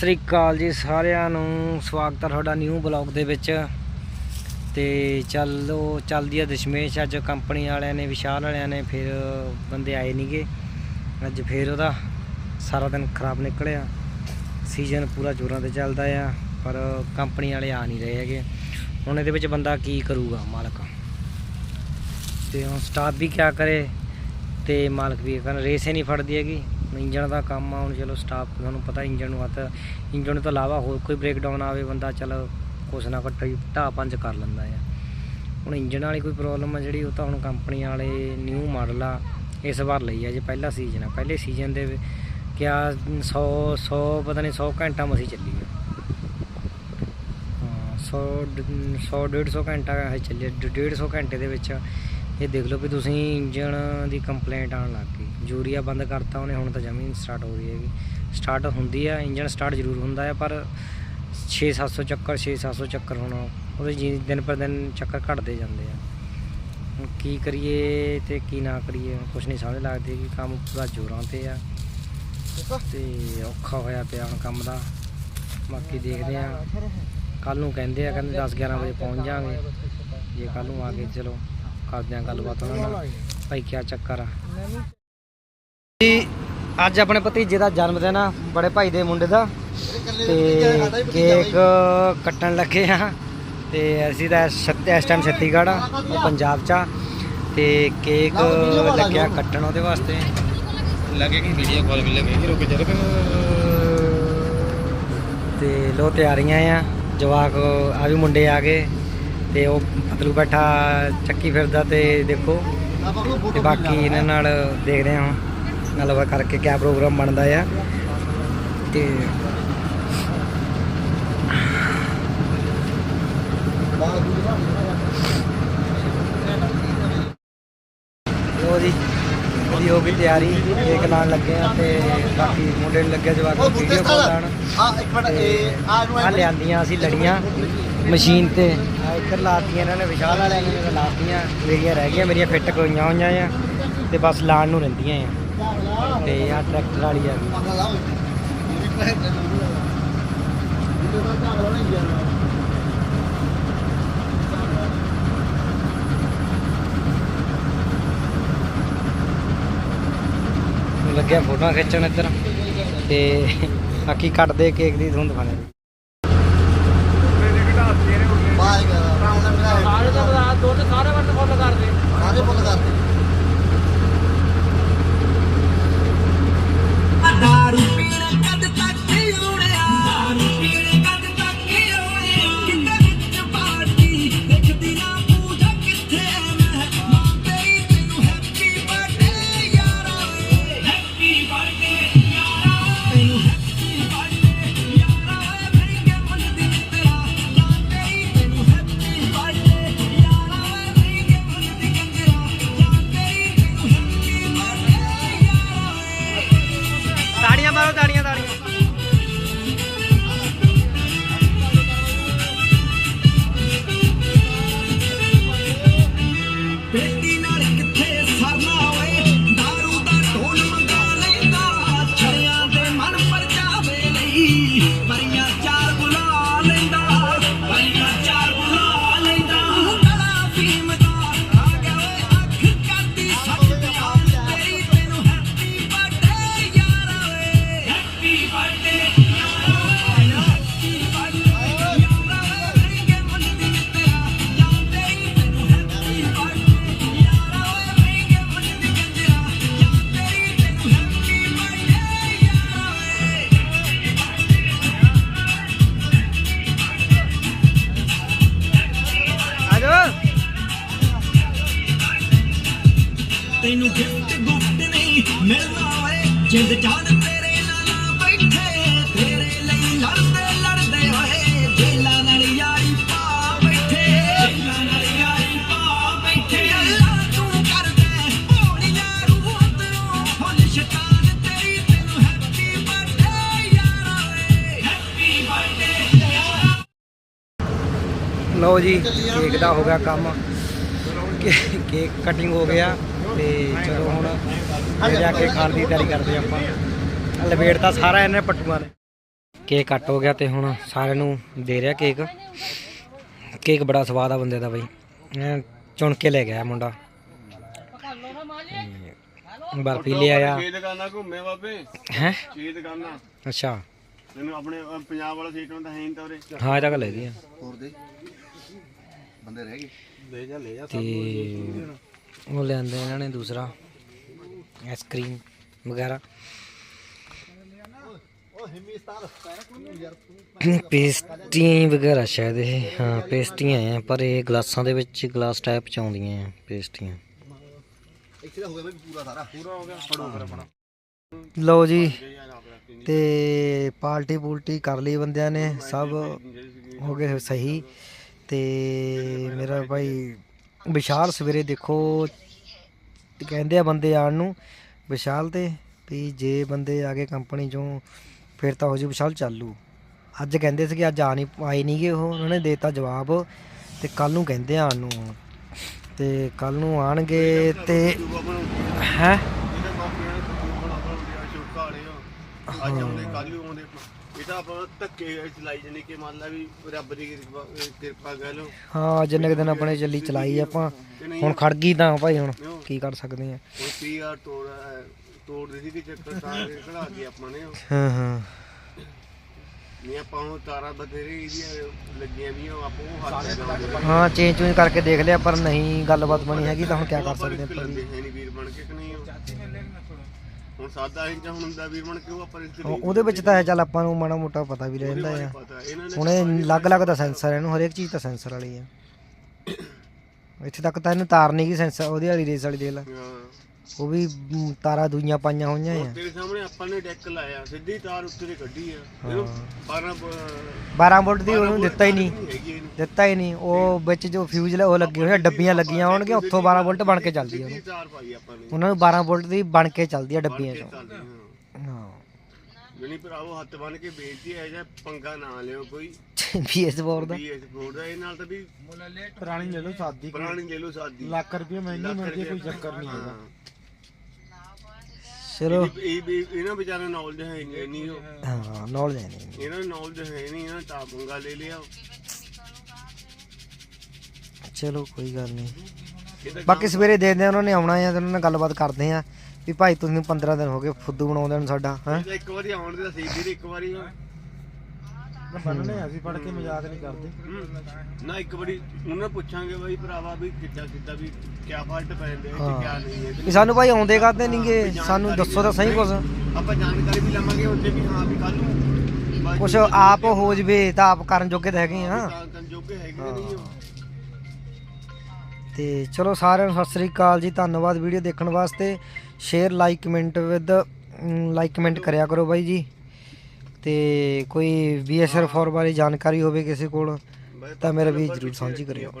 ਸ੍ਰੀ ਅਕਾਲ ਜੀ ਸਾਰਿਆਂ ਨੂੰ। ਸਵਾਗਤ ਹੈ ਤੁਹਾਡਾ ਨਿਊ ਬਲੌਗ ਦੇ ਵਿੱਚ। ਤੇ ਚੱਲੋ, ਚੱਲਦੀ ਆ ਦਸ਼ਮੇਸ਼। ਅੱਜ ਕੰਪਨੀ ਵਾਲਿਆਂ ਨੇ, ਵਿਸ਼ਾਲ ਵਾਲਿਆਂ ਨੇ ਫਿਰ ਬੰਦੇ ਆਏ ਨਹੀਂਗੇ ਅੱਜ ਫਿਰ ਉਹਦਾ ਸਾਰਾ ਦਿਨ ਖਰਾਬ ਨਿਕਲਿਆ। ਸੀਜ਼ਨ ਪੂਰਾ ਜ਼ੋਰਾਂ ਤੇ ਚੱਲਦਾ ਆ, ਪਰ ਕੰਪਨੀ ਵਾਲੇ ਆ ਨਹੀਂ ਰਹੇ ਹੈਗੇ। ਹੁਣ ਇਹਦੇ ਵਿੱਚ ਬੰਦਾ ਕੀ ਕਰੂਗਾ, ਮਾਲਕ? ਤੇ ਹੁਣ ਸਟਾਫ ਵੀ ਕਿਆ ਕਰੇ, ਤੇ ਮਾਲਕ ਵੀ ਕਰਨ ਰੇਸ ਹੀ ਨਹੀਂ ਫੜਦੀ ਹੈਗੀ। ਇੰਜਣ ਦਾ ਕੰਮ ਆ, ਹੁਣ ਚਲੋ ਸਟਾਫ ਤੁਹਾਨੂੰ ਪਤਾ ਇੰਜਣ ਨੂੰ ਹੱਥ, ਇੰਜਣ ਤੋਂ ਇਲਾਵਾ ਹੋਰ ਕੋਈ ਬ੍ਰੇਕਡਾਊਨ ਆਵੇ ਬੰਦਾ, ਚਲ ਕੁਛ ਨਾ ਕੁਛ ਢਾਹ ਪੰਜ ਕਰ ਲੈਂਦਾ ਆ। ਹੁਣ ਇੰਜਣ ਵਾਲੀ ਕੋਈ ਪ੍ਰੋਬਲਮ ਆ ਜਿਹੜੀ, ਉਹ ਤਾਂ ਹੁਣ ਕੰਪਨੀ ਵਾਲੇ ਨਿਊ ਮਾਡਲ ਆ, ਇਸ ਵਾਰ ਲਈ ਆ, ਜੇ ਪਹਿਲਾ ਸੀਜ਼ਨ ਆ। ਪਹਿਲੇ ਸੀਜ਼ਨ ਦੇ ਕਿਆ 100 100 ਪਤਾ ਨਹੀਂ 100 ਘੰਟਾ ਮਸੀ ਚੱਲੀ ਆ। ਹਾਂ 100 100 150 ਘੰਟਾ ਇਹ ਚੱਲੇ ਆ। ਡ- 150 ਘੰਟੇ ਦੇ ਵਿੱਚ ਇਹ ਦੇਖ ਲਓ ਵੀ ਤੁਸੀਂ ਇੰਜਣ ਦੀ ਕੰਪਲੇਂਟ ਆਉਣ ਲੱਗ ਗਈ। ਯੂਰੀਆ ਬੰਦ ਕਰਤਾ ਉਹਨੇ, ਹੁਣ ਤਾਂ ਜ਼ਮੀਨ ਸਟਾਰਟ ਹੋ ਰਹੀ ਹੈਗੀ। ਸਟਾਰਟ ਹੁੰਦੀ ਆ, ਇੰਜਣ ਸਟਾਰਟ ਜ਼ਰੂਰ ਹੁੰਦਾ ਹੈ ਪਰ 6-700 ਚੱਕਰ 6-700 ਚੱਕਰ ਹੁਣ ਉਹਦੇ ਜੀ ਦਿਨ ਪਰ ਦਿਨ ਚੱਕਰ ਘਟਦੇ ਜਾਂਦੇ ਆ। ਹੁਣ ਕੀ ਕਰੀਏ ਤੇ ਕੀ ਨਾ ਕਰੀਏ ਕੁਝ ਨਹੀਂ ਸਮਝ ਲੱਗਦੀ ਕਿ ਕੰਮ ਪੂਰਾ ਜ਼ੋਰਾਂ ਤੇ ਆ। ਤੇ ਔਖਾ ਹੋਇਆ ਪਿਆ ਹੁਣ ਕੰਮ ਦਾ। ਬਾਕੀ ਦੇਖਦੇ ਆ। ਕੱਲ ਨੂੰ ਕਹਿੰਦੇ ਆ, ਕਹਿੰਦੇ 10 11 ਵਜੇ ਪਹੁੰਚ ਜਾਾਂਗੇ ਜੇ ਕੱਲ ਨੂੰ ਆ ਕੇ ਚਲੋ, ਕਰਦੇ ਆ ਗੱਲਬਾਤ ਉਹਨਾਂ ਨਾਲ। ਭਾਈ ਕੀ ਚੱਕਰ ਆ? ਜੀ ਅੱਜ ਆਪਣੇ ਭਤੀਜੇ ਦਾ ਜਨਮ ਦਿਨ ਆ ਬੜੇ ਭਾਈ ਦੇ ਮੁੰਡੇ ਦਾ। ਤੇ ਕੇਕ ਕੱਟਣ ਲੱਗੇ ਆ। ਤੇ ਅਸੀਂ ਤਾਂ ਇਸ ਟਾਈਮ ਛੱਤੀਗੜ੍ਹ ਆ ਪੰਜਾਬ ਚ ਆ। ਤੇ ਕੇਕ ਲੱਗਿਆ ਕੱਟਣ ਉਹਦੇ ਵਾਸਤੇ। ਲੱਗੇਗੀ ਵੀਡੀਓ ਕਾਲ ਵੀ ਲੱਗੇਗੀ ਰੁਕ ਜਾ ਤੇ ਲੋ ਤਿਆਰੀਆਂ ਆ। ਜਵਾਕ ਆ ਵੀ ਮੁੰਡੇ ਆ ਗਏ। ਤੇ ਉਹ ਪਤਲੂ ਬੈਠਾ ਚੱਕੀ ਫਿਰਦਾ ਤੇ ਦੇਖੋ। ਤੇ ਬਾਕੀ ਇਹਨਾਂ ਨਾਲ ਦੇਖਦੇ ਹਾਂ। ਗੱਲਬਾਤ ਕਰਕੇ ਕਿਆ ਪ੍ਰੋਗਰਾਮ ਬਣਦਾ ਆ ਤੇ ਲੋ ਜੀ ਉਹਦੀ ਹੋ ਗਈ ਤਿਆਰੀ ਕੇਕ ਲਾਣ ਲੱਗੇ ਆ ਤੇ ਬਾਕੀ ਮੁੰਡੇ ਨੂੰ ਲੱਗਿਆ ਜਵਾਕ ਵੀਡੀਓ ਪਾਉਣ ਆ ਇੱਕ ਮਿੰਟ ਇਹ ਆ ਨੂੰ ਲਿਆਂਦੀਆਂ ਅਸੀਂ ਲੜੀਆਂ ਮਸ਼ੀਨ ਤੇ। ਇੱਧਰ ਲਾਤੀਆਂ ਇਹਨਾਂ ਨੇ ਵਿਸ਼ਾਲ ਵਾਲਿਆਂ ਨੇ ਲਾਤੀਆਂ ਮੇਰੀਆਂ ਰਹਿ ਗਈਆਂ ਮੇਰੀਆਂ ਫਿੱਟ ਕਰਾਈਆਂ ਹੋਈਆਂ ਆ ਤੇ ਬਸ ਲਾਣ ਨੂੰ ਰਹਿੰਦੀਆਂ ਆ। ਤੇ ਆ ਟਰੈਕਟਰ ਵਾਲੀ ਆ ਗਈ। ਲੱਗਿਆ ਫੋਟੋਆਂ ਖਿੱਚਣ ਇੱਧਰ ਤੇ ਬਾਕੀ ਕੱਟਦੇ ਕੇਕ ਦੀ ਧੁੰਦ ਬਣੇ ਬਾਈ ਕਰਾ ਰਾਉਂਡ ਮੇਰਾ ਸਾਰੇ ਦਾ ਦੁੱਧ ਸਾਰੇ ਤੈਨੂੰ ਗਿਫਟ ਗੁਫਟ ਨਹੀਂ ਮਿਲਣਾ ਓਏ। ਜਿੰਦ ਜਾਨ ਤੇਰੇ ਨਾਲ ਬੈਠੇ, ਤੇਰੇ ਲਈ ਲੜਦੇ ਲੜਦੇ ਹੋਏ ਜੇਲਾਂ ਨਾਲ ਯਾਰੀ ਪਾ ਬੈਠੇ, ਜੇਲਾਂ ਨਾਲ ਯਾਰੀ ਪਾ ਬੈਠੇ। ਅੱਲਾ ਤੂੰ ਕਰਦੇ ਭੋਲੀਆਂ ਰੂਹ ਤੈਨੂੰ ਫੁੱਲ ਸ਼ੈਤਾਨ ਤੇਰੀ ਤੈਨੂੰ ਹੈਪੀ ਬਰਥਡੇ ਯਾਰਾ ਓਏ। ਹੈਪੀ ਬਰਥਡੇ ਯਾਰਾ। ਲਓ ਜੀ, ਕੇਕ ਦਾ ਹੋ ਗਿਆ ਕੰਮ। ਕੇਕ ਕਟਿੰਗ ਹੋ ਗਿਆ। ਤੇ ਚਲੋ ਹੁਣ ਜਾ ਕੇ ਖਾਣ ਦੀ ਤਿਆਰੀ ਕਰਦੇ ਆਪਾਂ। ਲਵੇੜ ਤਾਂ ਸਾਰਾ ਇਹਨੇ ਪੱਟੂਆਂ ਨੇ। ਕੇਕ ਕੱਟ ਹੋ ਗਿਆ ਤੇ ਹੁਣ ਸਾਰਿਆਂ ਨੂੰ ਦੇ ਰਿਹਾ ਕੇਕ। ਕੇਕ ਬੜਾ ਸਵਾਦ ਆ ਬੰਦੇ ਦਾ ਬਈ। ਐਂ ਚੁਣ ਕੇ ਲੈ ਗਿਆ ਮੁੰਡਾ। ਬਰਫੀ ਲੈ ਆਇਆ। ਛੇ ਦੁਕਾਨਾਂ ਘੁੰਮੇ ਬਾਬੇ। ਹੈ? ਛੇ ਦੁਕਾਨਾਂ। ਅੱਛਾ। ਤੈਨੂੰ ਆਪਣੇ ਪੰਜਾਬ ਵਾਲਾ ਸੀਟਾਂ ਤਾਂ ਹੈ ਨਹੀਂ ਤਾਂ ਉਰੇ। ਹਾਂ ਇਹ ਤਾਂ ਗੱਲ ਹੈਗੀ ਆ। ਹੋਰ ਦੇ। ਬੰਦੇ ਰਹਿ ਗਏ। ਲੈ ਜਾ ਲੈ ਜਾ ਤੇ ਉਹ ਲਿਆਂਦੇ ਇਹਨਾਂ ਨੇ ਦੂਸਰਾ ਆਈਸਕ੍ਰੀਮ ਵਗੈਰਾ। ਉਹ ਵਗੈਰਾ ਸ਼ਾਇਦ ਇਹ। ਹਾਂ, ਪੇਸਟੀਆਂ ਆ, ਪਰ ਇਹ ਗਲਾਸਾਂ ਦੇ ਵਿੱਚ ਗਲਾਸ ਟਾਈਪ ਚ ਆਉਂਦੀਆਂ ਆ, ਪੇਸਟੀਆਂ। ਇੱਥੇ ਹੋ ਗਿਆ ਬਈ ਪੂਰਾ ਸਾਰਾ ਪੂਰਾ ਹੋ ਗਿਆ ਫੜੋ ਫਿਰ ਆਪਣਾ ਲਓ ਜੀ ਯਾਰ ਆਪਣਾ ਤੇ ਪਾਰਟੀ ਪੂਲਟੀ ਕਰ ਲਈ ਬੰਦਿਆਂ ਨੇ, ਸਭ ਹੋ ਗਏ ਸਹੀ। ਤੇ ਮੇਰਾ ਭਾਈ ਵਿਸ਼ਾਲ ਸਵੇਰੇ ਦੇਖੋ, ਕਹਿੰਦੇ ਆ ਬੰਦੇ ਆਣ ਨੂੰ, ਵਿਸ਼ਾਲ ਤੇ, ਵੀ ਜੇ ਬੰਦੇ ਆ ਗਏ ਕੰਪਨੀ ਚੋਂ, ਫਿਰ ਤਾਂ ਹੋ ਜੂ ਵਿਸ਼ਾਲ ਚਾਲੂ। ਅੱਜ ਕਹਿੰਦੇ ਸੀ ਕਿ ਅੱਜ ਆ ਨਹੀਂ ਆਏ ਨਹੀਂਗੇ ਉਹ, ਉਹਨਾਂ ਨੇ ਦੇਤਾ ਜਵਾਬ, ਤੇ ਕੱਲ ਨੂੰ ਕਹਿੰਦੇ ਆਣ ਨੂੰ। ਤੇ ਕੱਲ ਨੂੰ ਆਣਗੇ ਤੇ, ਹੈ? ਅੱਜ ਆਉਂਦੇ ਕੱਲ ਤਾਂ ਆਪਾਂ ਧੱਕੇ ਚਲਾਈ ਜਾਨੀ ਕਿ ਮੰਨ ਲਾ ਵੀ ਰੱਬ ਦੀ ਕਿਰਪਾ ਕਿਰਪਾ ਕਹਿ ਲਓ। ਹਾਂ ਜਿੰਨੇ ਕੁ ਦਿਨ ਆਪਣੇ ਚੱਲੀ ਚਲਾਈ ਆਪਾਂ ਹੁਣ ਖੜ ਗਈ ਤਾਂ ਭਾਈ ਹੁਣ ਕੀ ਕਰ ਸਕਦੇ ਆ। ਹੁਣ ਪੀਆਰ ਤੋੜ ਤੋੜ ਦੇ ਸੀ ਕਿ ਚੱਕਰ ਸਾਰੇ ਕਢਾ ਕੇ ਆਪਾਂ ਨੇ ਹਾਂ ਹਾਂ। ਨਹੀਂ ਆਪਾਂ ਉਹ ਤਾਰਾਂ ਬਥੇਰੇ ਇਹਦੀਆਂ ਲੱਗੀਆਂ ਵੀ ਉਹ ਆਪੋ ਉਹ ਹੱਥ ਦੇ ਹਾਂ ਚੇਂਜ ਚੂੰਜ ਕਰਕੇ ਦੇਖ ਲਿਆ ਪਰ ਨਹੀਂ ਗੱਲਬਾਤ ਬਣੀ ਹੈਗੀ ਤਾਂ ਹੁਣ ਕੀ ਕਰ ਸਕਦੇ ਆਪਾਂ ਲੈਂਦੇ ਹੈ ਨਹੀਂ ਵੀਰ ਬਣ ਕੇ ਕਿ ਨਹੀਂ ਉਹ? ਹੁਣ ਸਾਦਾ ਹੁਣ ਹੁੰਦਾ ਆਪਾਂ ਉਹ- ਉਹਦੇ ਵਿੱਚ ਤਾਂ ਹੈ ਚੱਲ ਆਪਾਂ ਨੂੰ ਮਾੜਾ ਮੋਟਾ ਪਤਾ ਵੀ ਰਹਿੰਦਾ ਆ। ਪਤਾ ਇਹਨਾਂ ਨੇ ਹੁਣ ਇਹ ਅਲੱਗ-ਅਲੱਗ ਦਾ ਸੈਂਸਰ ਇਹਨੂੰ ਹਰੇਕ ਚੀਜ਼ ਤਾਂ ਸੈਂਸਰ ਵਾਲੀ ਆ। ਇੱਥੇ ਤੱਕ ਤਾਂ ਇਹਨੂੰ ਤਾਰ ਨਹੀਂ ਗਈ ਸੈਂਸਰ ਉਹਦੀ ਵਾਲੀ ਰੇਸ ਵਾਲੀ ਦੇ ਲਾ। ਹਾਂ। ਉਹ ਵੀ ਮ, ਤਾਰਾਂ ਦੂਈਆਂ ਪਾਈਆਂ ਹੋਈਆਂ ਆ। ਤੇਰੇ ਸਾਹਮਣੇ ਆਪਾਂ ਨੇ ਡੈਕ ਲਾਇਆ ਸਿੱਧੀ ਤਾਰ ਉੱਤੇ ਤੇ ਕੱਢੀ ਆ। ਇਹਨੂੰ 12 12 ਵੋਲਟ ਦੀ ਉਹਨੂੰ ਦਿੱਤਾ ਹੀ ਨਹੀਂ। ਹੈਗੀ ਇਹਨੂੰ। ਦਿੱਤਾ ਹੀ ਨਹੀਂ। ਉਹ ਵਿੱਚ ਜੋ ਫਿਊਜ਼ ਉਹ ਲੱਗੇ ਹੋਏ ਆ ਡੱਬੀਆਂ ਲੱਗੀਆਂ ਹੋਣਗੀਆਂ ਉੱਥੋਂ 12 ਵੋਲਟ ਬਣ ਕੇ ਚੱਲਦੀ ਆ ਉਹਨੂੰ। ਸਿੱਧੀ ਤਾਰ ਪਾਈ ਆਪਾਂ ਨੇ। ਉਹਨਾਂ ਨੂੰ 12 ਵੋਲਟ ਦੀ ਬਣ ਕੇ ਚੱਲਦੀ ਆ ਡੱਬੀਆਂ ਚੋਂ। ਚੱਲਦੀ ਹਾਂ। ਹਾਂ। ਭਰਾਵੋ ਹੱਥ ਬੰਨ ਕੇ ਬੇਇੱਜ਼ਤੀ ਹੈ ਜਾਂ ਪੰਗਾ ਨਾ ਲਿਓ ਕੋਈ। ਬੀਐਸ ਬੋਰ ਦਾ। ਵੀ ਇਸ ਬੋਰਡ ਦਾ ਇਹ ਨਾਲ ਤਾਂ ਵੀ ਪੁਰਾਣੀ ਲੈ ਲਓ ਸਾਦੀ ਪੁਰਾਣੀ ਲੈ ਲਓ ਸਾਦੀ। ਲੱਖ ਰੁਪਏ ਮਹਿੰਗੀ ਮਿਲਦੀ ਕੋਈ ਚੱਕਰ ਨਹੀਂ ਹੈਗਾ। ਚਲੋ ਇਹ ਇਹ ਵੀ ਇਹਨਾਂ ਵਿਚਾਰਿਆਂ ਨੂੰ ਨੌਲੇਜ ਹੈ ਨਹੀਂ ਇੰਨੀ ਉਹ। ਹਾਂ ਨੌਲੇਜ ਨਹੀਂ। ਇਹਨਾਂ ਨੂੰ ਨੌਲੇਜ ਹੈ ਨਹੀਂ ਇਹਨਾਂ ਤਾਂ ਪੰਗਾ ਲੈ ਲਿਆ। ਚਲੋ ਕੋਈ ਗੱਲ ਨਹੀਂ। ਇਹ ਤਾਂ ਬਾਕੀ ਸਵੇਰੇ ਦੇਖਦੇ ਆ ਉਹਨਾਂ ਨੇ ਆਉਣਾ ਆ ਤੇ ਉਹਨਾਂ ਨਾਲ ਗੱਲਬਾਤ ਕਰਦੇ ਆ ਵੀ ਭਾਈ ਤੁਸੀਂ 15 ਦਿਨ ਹੋ ਗਏ ਫੁੱਦੂ ਬਣਾਉਂਦੇ ਨੂੰ ਸਾਡਾ ਹੈ? ਇਹ ਤਾਂ ਇੱਕ ਵਾਰੀ ਆਉਣ ਦੇ ਤਾਂ ਸੀ ਵੀਰ ਇੱਕ ਵਾਰੀ ਬੰਨਣੇ ਅਸੀਂ ਪੜ ਕੇ ਮਜ਼ਾਕ ਨਹੀਂ ਕਰਦੇ। ਹਮ, ਨਾ ਇੱਕ ਵਾਰੀ ਉਹਨਾਂ ਨੂੰ ਪੁੱਛਾਂਗੇ ਬਾਈ ਭਰਾਵਾ ਵੀ ਕਿੱਦਾਂ ਕਿੱਦਾਂ ਵੀ ਕਿਆ ਫਾਲਟ ਪੈਂਦੇ ਆ ਹਾਂ। ਤੇ ਕਿਆ ਨਹੀਂ ਹੈ। ਵੀ ਸਾਨੂੰ ਭਾਈ ਆਉਂਦੇ ਕਰਦੇ ਨਹੀਂਗੇ ਸਾਨੂੰ ਦੱਸੋ ਤਾਂ ਸਹੀ ਕੁਛ। ਆਪਾਂ ਜਾਣਕਾਰੀ ਵੀ ਲਵਾਂਗੇ ਉੱਥੇ ਵੀ ਹਾਂ ਵੀ ਕੱਲ ਨੂੰ ਬਾਈ ਕੁਛ ਆਪ ਹੋ ਜਵੇ ਤਾਂ ਆਪ ਕਰਨ ਜੋਗੇ ਤਾਂ ਹੈਗੇ ਆ। ਤਾਂ ਤਾਂ ਜੋਗੇ ਹੈਗੇ ਕਿ ਨਹੀਂ ਉਹ। ਤੇ ਚਲੋ ਸਾਰਿਆਂ ਨੂੰ ਸਤਿ ਸ੍ਰੀ ਅਕਾਲ ਜੀ ਧੰਨਵਾਦ ਵੀਡੀਓ ਦੇਖਣ ਵਾਸਤੇ। Share like comment with like comment ਕਰਿਆ ਕਰੋ ਬਾਈ ਜੀ। ਤੇ ਕੋਈ ਬੀਐਸਆਰ ਫੋਰ ਬਾਰੇ ਜਾਣਕਾਰੀ ਹੋਵੇ ਕਿਸੇ ਕੋਲ, ਤਾਂ ਮੇਰਾ ਵੀ ਜਰੂਰ ਸਾਂਝੀ ਕਰਿਓ।